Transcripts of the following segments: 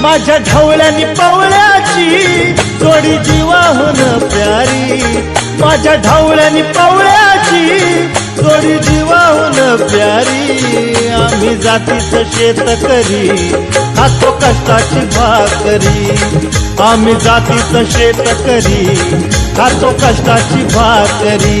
माझ्या ढवळ्यानी पावळ्याची जोडी जीवाहून प्यारी. माझ्या ढवळ्यानी पावळ्याची जोडी जीवाहून प्यारी. आम्ही जातीचं शेत करी खातो कष्टाची भाकरी. आम्ही जातीचं शेत करी खातो कष्टाची भाकरी.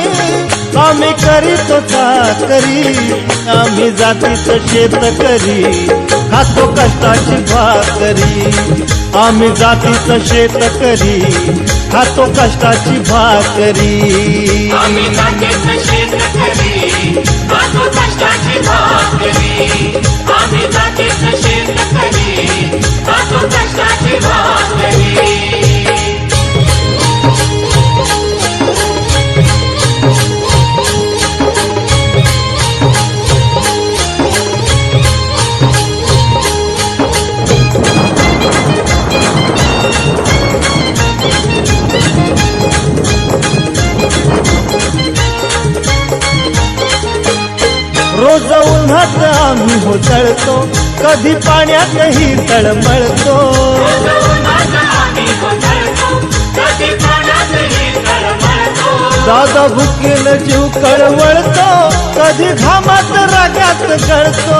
आम्ही करीत करी. आम्ही जातीचं शेत करी. खातो कष्टाची भाकरी आम्ही जातीचं शेत करी. खातो कष्टाची भाकरी आम्ही जातीचं शेतकरी खातो कष्टाची भाकरी आम्ही जातीचं शेतकरी खातो रोज उन्हात आम्ही होतळतो. कधी पाण्यातही तळमळतो. दादा भुकेल जीव कळवळतो कधी घामात रागात गळतो.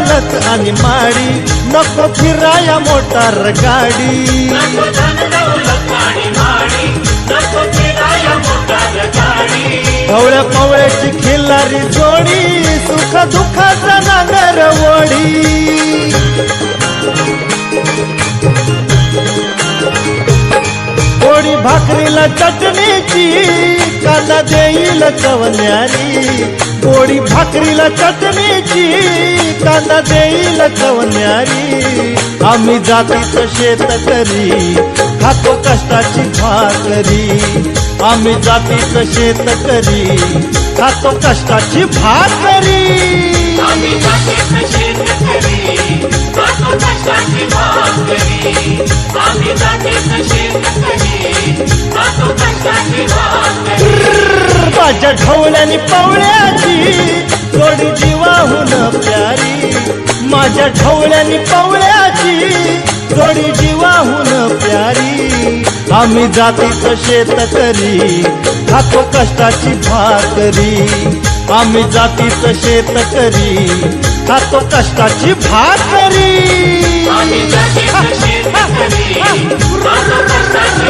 दौलत आणि माडी नको फिराया मोटार गाडी. पवळ्या पवळ्याची खिल्लारी जोडी सुख दुःखाचा नागर वडी पोळी भाकरीला चटणीची कांदा देईल चवण्यारी पोळी भाकरीला चटणीची कांदा देईल चवण्यारी आम्ही जातीचं शेत करी खातो कष्टाची भाकरी. आम्ही जातीचं खातो कष्टाची भाकरी. आम्ही जातीचं शेतकरी खातो कष्टाची भाकरी. आम्ही जातीचं शेतकरी खातो कष्टाची भाकरी. माझ्या ढवळ्यानी पवळ्याची ढवळ्यानी पवळ्याची जोडी जीवाहून प्यारी. आम्ही जातीच शेतकरी खातो कष्टाची भाकरी. आम्ही जातीच शेतकरी खातो कष्टाची भाकरी. आम्ही जातीचं शेतकरी, माझं कष्टाची